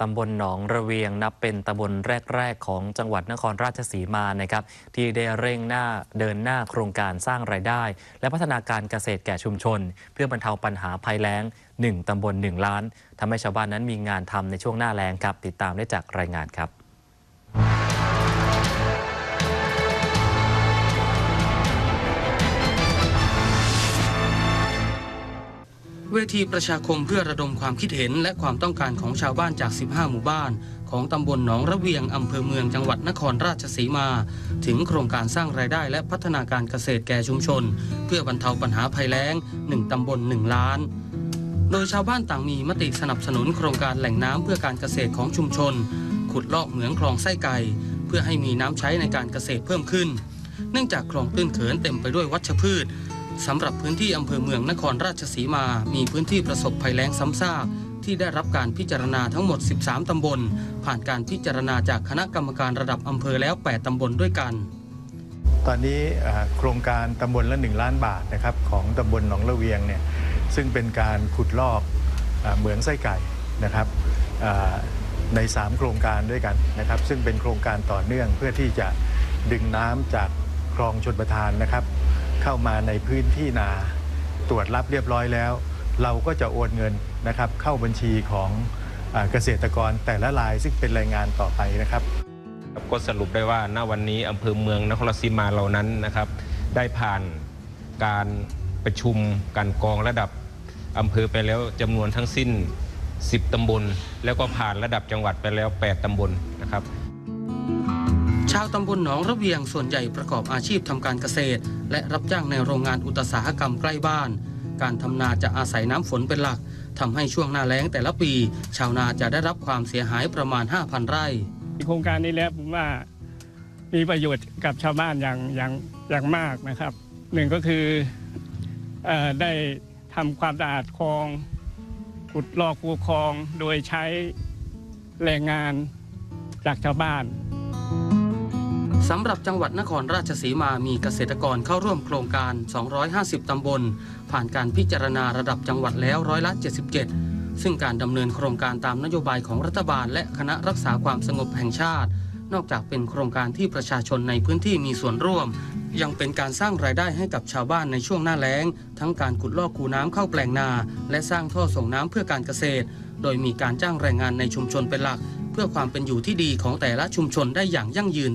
ตำบลหนองระเวียงนับเป็นตำบลแรก ๆ ของจังหวัดนครราชสีมานะครับที่ได้เร่งหน้าเดินหน้าโครงการสร้างรายได้ และพัฒนาการเกษตรแก่ชุมชน เพื่อบรรเทาปัญหาภัยแล้ง 1ตำบล 1 ล้านทำให้ชาวบ้านนั้นมีงานทำในช่วงหน้าแล้งครับ ติดตามได้จากรายงานครับ เวทีประชาคมเพื่อระดมความคิดเห็นและความต้องการของชาวบ้านจาก 15 หมู่บ้าน ของตำบลหนองระเวียงอำเภอเมืองจังหวัดนครราชสีมา ถึงโครงการสร้างรายได้และพัฒนาการเกษตรแก่ชุมชน เพื่อบรรเทาปัญหาภัยแล้ง 1 ตำบล 1 ล้าน โดยชาวบ้านต่างมีมติสนับสนุนโครงการแหล่งน้ำเพื่อการเกษตรของชุมชน ขุดลอกเหมืองคลองไส้ไก่ เพื่อให้มีน้ำใช้ในการเกษตรเพิ่มขึ้น เนื่องจากคลองตื้นเขินเต็มไปด้วยวัชพืช สำหรับพื้นที่อำเภอเมืองนครราชสีมา มีพื้นที่ประสบภัยแล้งซ้ำซากที่ได้รับการพิจารณาทั้งหมด 13 ตำบล ผ่านการพิจารณาจากคณะกรรมการระดับอำเภอแล้ว 8 ตำบลด้วยกัน ตอนนี้โครงการตำบลละ 1 ล้านบาทนะครับของตำบลหนองระเวียงเนี่ยซึ่งเป็นการขุดลอกเอ่อเหมืองไส้ไก่นะครับใน 3 โครงการด้วยกันนะครับ ซึ่งเป็นโครงการต่อเนื่องเพื่อที่จะดึงน้ำจากคลองชนประทานนะครับ เข้ามาในพื้นที่นา ตรวจรับเรียบร้อยแล้ว เราก็จะโอนเงินนะครับเข้าบัญชีของเอ่อเกษตรกรแต่ละรายซึ่งเป็นรายงานต่อไปนะครับก็สรุปได้ว่าณวันนี้อำเภอเมืองนครราชสีมาเรานั้นนะครับ ได้ผ่านการประชุมการกองระดับอำเภอไปแล้วจำนวนทั้งสิ้น 10 ตำบล แล้วก็ผ่านระดับจังหวัดไปแล้ว 8 ตำบลนะครับาวตำบลหนองระเวียงส่วนใหญ่ประกอบอาชีพทำการเกษตร และรับจ้างในโรงงานอุตสาหกรรมใกล้บ้าน การทำนาจะอาศัยน้ำฝนเป็นหลักทำให้ช่วงหน้าแล้งแต่ละปี ชาวนาจะได้รับความเสียหายประมาณ 5,000 ไร่ โครงการนี้แล้วผมว่ามีประโยชน์กับชาวบ้านอย่างอย่างอย่างมากนะครับหนึ่งก็คือเออได้ทำความสะอาดคลอง ขุดลอกคูคลองโดยใช้แรงงานจากชาวบ้าน สำหรับจังหวัดนครราชสีมามีเกษตรกรเข้าร่วมโครงการ 250 ตำบล ผ่านการพิจารณาระดับจังหวัดแล้วร้อยละ 77 ซึ่งการดำเนินโครงการตามนโยบายของรัฐบาล และคณะรักษาความสงบแห่งชาติ นอกจากเป็นโครงการที่ประชาชนในพื้นที่มีส่วนร่วม ยังเป็นการสร้างรายได้ให้กับชาวบ้านในช่วงหน้าแล้ง ทั้งการขุดลอกคูน้ำเข้าแปลงนา และสร้างท่อส่งน้ำเพื่อการเกษตร โดยมีการจ้างแรงงานในชุมชนเป็นหลัก เพื่อความเป็นอยู่ที่ดีของแต่ละชุมชนได้อย่างยั่งยืน